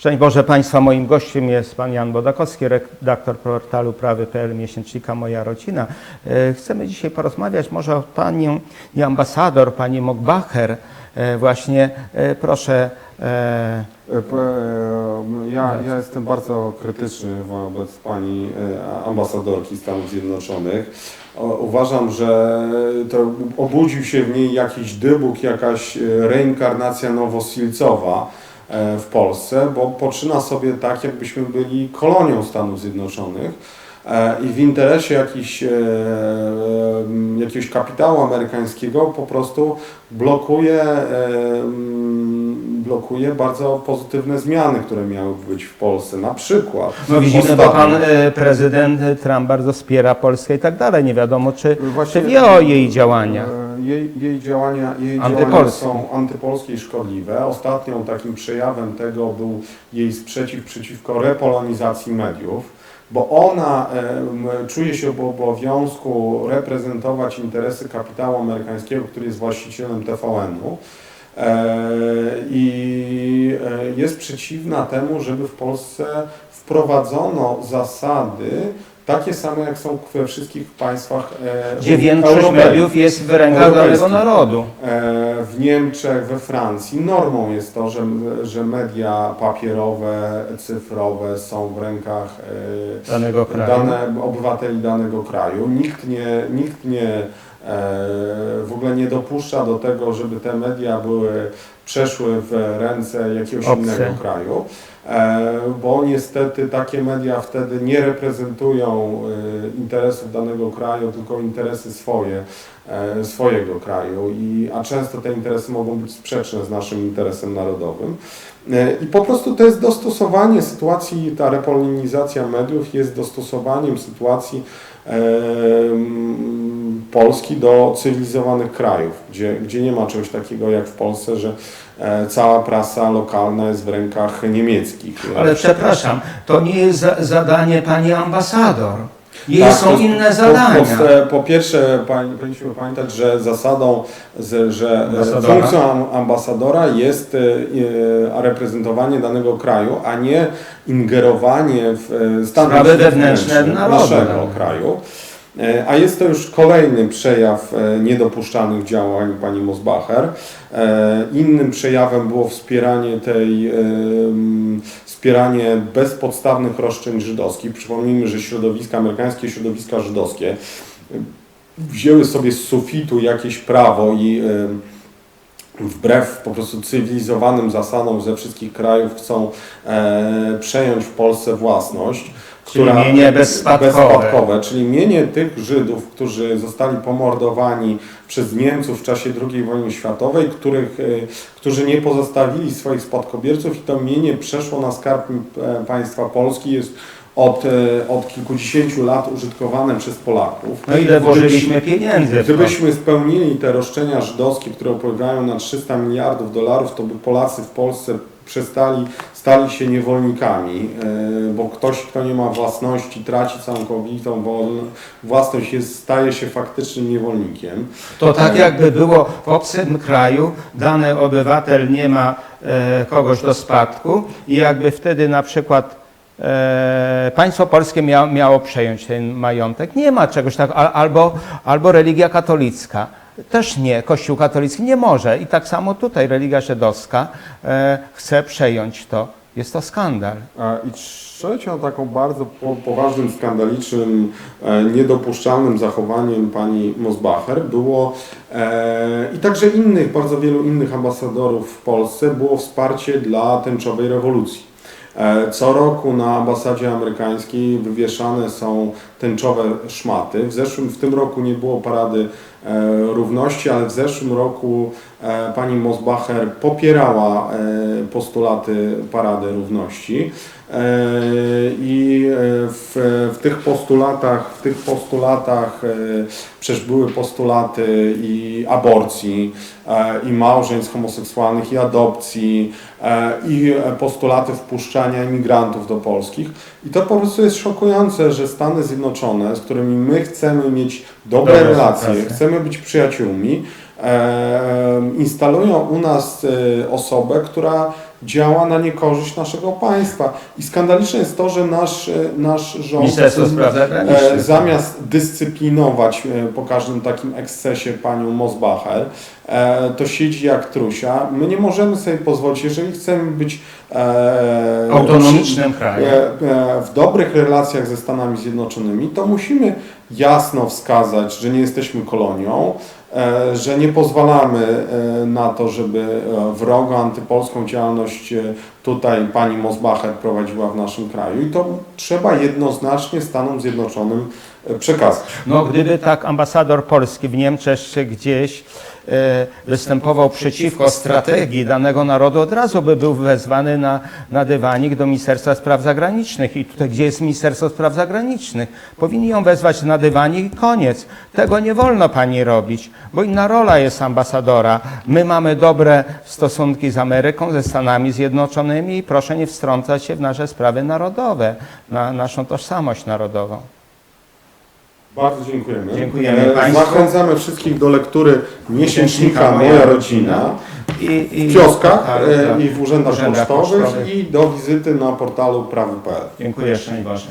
Szczęść Boże Państwa, moim gościem jest Pan Jan Bodakowski, redaktor portalu prawy.pl, miesięcznika Moja Rodzina. E, Chcemy dzisiaj porozmawiać może o Pani ambasador, Pani Mokbacher. E, Właśnie e, proszę, Ja, ja jestem bardzo krytyczny wobec pani ambasadorki Stanów Zjednoczonych. Uważam, że to obudził się w niej jakiś dybuk, jakaś reinkarnacja nowosilcowa w Polsce, bo poczyna sobie tak, jakbyśmy byli kolonią Stanów Zjednoczonych. E, I w interesie jakiś, e, e, jakiegoś kapitału amerykańskiego po prostu blokuje, e, blokuje bardzo pozytywne zmiany, które miały być w Polsce. Na przykład. no widzimy, bo Pan e, prezydent Trump bardzo wspiera Polskę i tak dalej. Nie wiadomo, czy, Właśnie- czy wie o jej. E, Jej, jej działania, jej działania są antypolskie i szkodliwe. Ostatnią takim przejawem tego był jej sprzeciw przeciwko repolonizacji mediów, bo ona czuje się w obowiązku reprezentować interesy kapitału amerykańskiego, który jest właścicielem TVN-u. E, I e, jest przeciwna temu, żeby w Polsce wprowadzono zasady takie same, jak są we wszystkich państwach e, Gdzie większość mediów jest w rękach danego narodu. W Niemczech, we Francji normą jest to, że, że media papierowe, cyfrowe są w rękach Danego kraju. dane, obywateli danego kraju. Nikt nie, nikt nie w ogóle nie dopuszcza do tego, żeby te media były przeszły w ręce jakiegoś Obce. innego kraju, e, bo niestety takie media wtedy nie reprezentują e, interesów danego kraju, tylko interesy swoje, e, swojego kraju, I, a często te interesy mogą być sprzeczne z naszym interesem narodowym. E, I po prostu to jest dostosowanie sytuacji, ta repolonizacja mediów jest dostosowaniem sytuacji Polski do cywilizowanych krajów, gdzie, gdzie nie ma czegoś takiego jak w Polsce, że e, cała prasa lokalna jest w rękach niemieckich. Ale przepraszam, to nie jest za, zadanie Pani ambasador. Jej Tak, są to- inne po- zadania. Po, po pierwsze, pań- powinniśmy pamiętać, że zasadą, z, że e, Ambasadora. funkcją am- ambasadora jest e, e, reprezentowanie danego kraju, a nie ingerowanie w e, stany wewnętrzne naszego kraju. E, A jest to już kolejny przejaw e, niedopuszczalnych działań pani Mosbacher. E, Innym przejawem było wspieranie tej, wspieranie bezpodstawnych roszczeń żydowskich. Przypomnijmy, że środowiska amerykańskie, środowiska żydowskie wzięły sobie z sufitu jakieś prawo i wbrew po prostu cywilizowanym zasadom ze wszystkich krajów chcą e, przejąć w Polsce własność. Czyli mienie bezspadkowe. bezspadkowe, czyli mienie tych Żydów, którzy zostali pomordowani przez Niemców w czasie II wojny światowej, których, e, którzy nie pozostawili swoich spadkobierców i to mienie przeszło na skarb e, państwa Polski, jest od, e, od kilkudziesięciu lat użytkowane przez Polaków. No ile włożyliśmy pieniędzy? Gdybyśmy spełnili te roszczenia żydowskie, które opływają na 300 miliardów dolarów, to by Polacy w Polsce przestali, stali się niewolnikami, e, bo ktoś, kto nie ma własności, traci całkowitą własność, jest, staje się faktycznym niewolnikiem. To tak jakby było w obcym kraju, dany obywatel nie ma e, kogoś do spadku i jakby wtedy na przykład e, państwo polskie mia, miało przejąć ten majątek. Nie ma czegoś takiego. Al, albo, albo religia katolicka. Też nie, Kościół katolicki nie może. I tak samo tutaj religia żydowska e, chce przejąć to. Jest to skandal. I trzecią taką bardzo po, poważnym, skandalicznym, e, niedopuszczalnym zachowaniem pani Mosbacher było e, i także innych, bardzo wielu innych ambasadorów w Polsce było wsparcie dla tęczowej rewolucji. E, Co roku na ambasadzie amerykańskiej wywieszane są tęczowe szmaty. W zeszłym, w tym roku nie było parady e, równości, ale w zeszłym roku e, pani Mosbacher popierała e, postulaty parady równości. I w, w tych postulatach, w tych postulatach przecież były postulaty i aborcji, i małżeństw homoseksualnych, i adopcji, i postulaty wpuszczania imigrantów do Polskich. I to po prostu jest szokujące, że Stany Zjednoczone, z którymi my chcemy mieć dobre Dobre relacje, chcemy być przyjaciółmi, e, instalują u nas e, osobę, która działa na niekorzyść naszego państwa. I skandaliczne jest to, że nasz, e, nasz rząd e, zamiast dyscyplinować e, po każdym takim ekscesie panią Mosbacher, e, to siedzi jak trusia. My nie możemy sobie pozwolić, jeżeli chcemy być e, Autonomicznym krajem. e, w dobrych relacjach ze Stanami Zjednoczonymi, to musimy jasno wskazać, że nie jesteśmy kolonią, e, że nie pozwalamy e, na to, żeby e, wrogo antypolską działalność tutaj pani Mosbacher prowadziła w naszym kraju i to trzeba jednoznacznie Stanom Zjednoczonym e, przekazać. No, gdyby tak ambasador Polski w Niemczech czy gdzieś e, występował przeciwko strategii danego narodu, od razu by był wezwany na, na dywanik do Ministerstwa Spraw Zagranicznych. I tutaj, gdzie jest Ministerstwo Spraw Zagranicznych? Powinni ją wezwać na dywanik i koniec. Tego nie wolno pani robić, bo inna rola jest ambasadora. My mamy dobre stosunki z Ameryką, ze Stanami Zjednoczonymi i proszę nie wstrącać się w nasze sprawy narodowe, na naszą tożsamość narodową. Bardzo dziękujemy. Dziękujemy E, państwu. Zachęcamy wszystkich do lektury miesięcznika Moja Rodzina I, i, w kioskach tak, e, tak. i w urzędach Urzędach pocztowych pocztowych. i do wizyty na portalu prawy.pl. Dziękuję, szczęść Boże.